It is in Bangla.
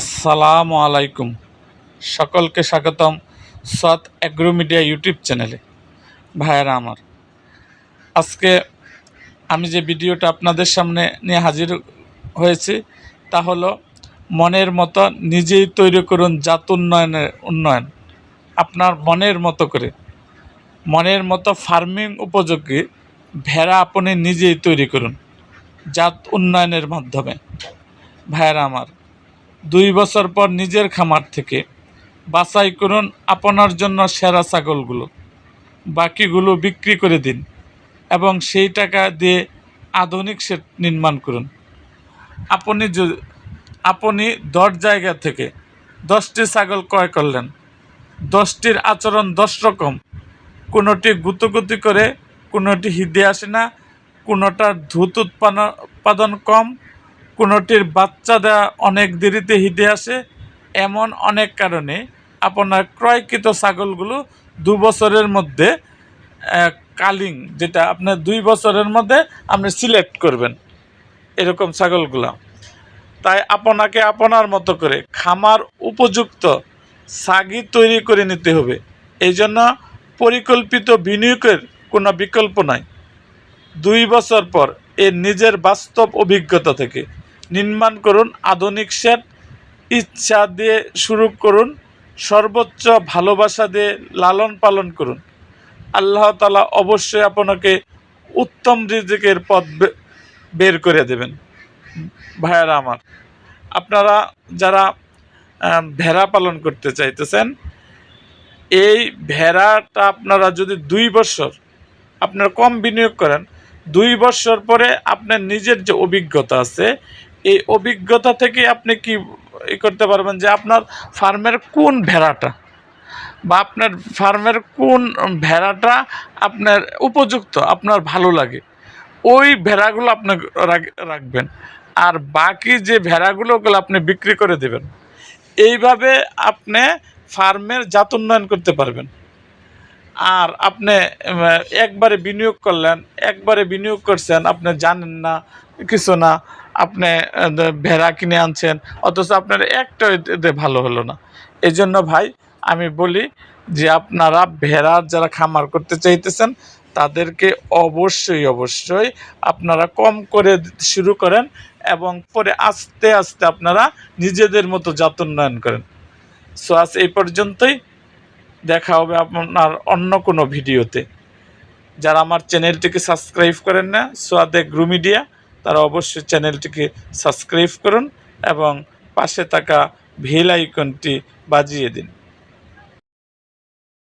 আসসালামু আলাইকুম। সকলকে স্বাগতম সৎ অ্যাগ্রো মিডিয়া ইউটিউব চ্যানেলে। ভাইয়েরা আমার, আজকে আমি যে ভিডিওটা আপনাদের সামনে নিয়ে হাজির হয়েছি, তা হলো মনের মতো নিজেই তৈরি করুন জাত উন্নয়নের উন্নয়ন। আপনার মনের মতো করে। মনের মতো ফার্মিং উপযোগী ভেড়া আপনি নিজেই তৈরি করুন জাত উন্নয়নের মাধ্যমে। ভাইয়েরা আমার দুই বছর পর নিজের খামার থেকে বাছাই করুন আপনার জন্য সেরা ছাগলগুলো। বাকিগুলো বিক্রি করে দিন এবং সেই টাকা দিয়ে আধুনিক সেট নির্মাণ করুন। আপনি আপনি দশ জায়গা থেকে দশটি ছাগল ক্রয় করলেন। দশটির আচরণ দশ রকম। কোনোটি গুতগুতি করে, কোনোটি হিদে আসে না, কোনোটার ধূত উৎপাদন উৎপাদন কম কোনোটির বাচ্চা দেওয়া অনেক দেরিতে হিদে আসে, এমন অনেক কারণে আপনার ক্রয়কৃত ছাগলগুলো দু বছরের মধ্যে কালিং, যেটা আপনার দুই বছরের মধ্যে আপনি সিলেক্ট করবেন এরকম ছাগলগুলো। তাই আপনাকে আপনার মতো করে খামার উপযুক্ত সাগি তৈরি করে নিতে হবে। এই জন্য পরিকল্পিত বিনিয়োগের কোনো বিকল্প নাই। দুই বছর পর এর নিজের বাস্তব অভিজ্ঞতা থেকে নির্মাণ করুন, আধুনিক সেট, ইচ্ছা দিয়ে শুরু করুন, সর্বোচ্চ ভালোবাসা দিয়ে লালন পালন করুন। আল্লাহ তালা অবশ্যই আপনাকে উত্তম রিজিকের পথ বের করে দেবেন। ভাইয়ারা আমার, আপনারা যারা ভেড়া পালন করতে চাইতেছেন, এই ভেড়াটা আপনারা যদি দুই বছর আপনার কম বিনিয়োগ করেন, দুই বছর পরে আপনার নিজের যে অভিজ্ঞতা আছে এই অভিজ্ঞতা থেকে আপনি কি ই করতে পারবেন যে আপনার ফার্মের কোন ভেড়াটা বা আপনার ফার্মের কোন ভেড়াটা আপনার উপযুক্ত, আপনার ভালো লাগে? ওই ভেড়াগুলো আপনি রাখবেন। আর বাকি যে ভেড়াগুলো, ওগুলো আপনি বিক্রি করে দেবেন। এইভাবে আপনি ফার্মের জাত উন্নয়ন করতে পারবেন। আর আপনি একবারে বিনিয়োগ করলেন, একবারে বিনিয়োগ করছেন, আপনি জানেন না, কিছু না, আপনি ভেড়া কিনে আনছেন, অথচ আপনার একটা ভালো হলো না। এই জন্য ভাই, আমি বলি যে আপনারা ভেড়ার যারা খামার করতে চাইতেছেন, তাদেরকে অবশ্যই অবশ্যই আপনারা কম করে শুরু করেন এবং পরে আস্তে আস্তে আপনারা নিজেদের মতো জাত করেন। সো আজ এই পর্যন্তই। দেখা হবে আপনার অন্য কোনো ভিডিওতে। যারা আমার চ্যানেলটিকে সাবস্ক্রাইব করেন না, সোয়াদে গ্রু মিডিয়া, তারা অবশ্যই চ্যানেলটিকে সাবস্ক্রাইব করুন এবং পাশে থাকা ভিল আইকনটি বাজিয়ে দিন।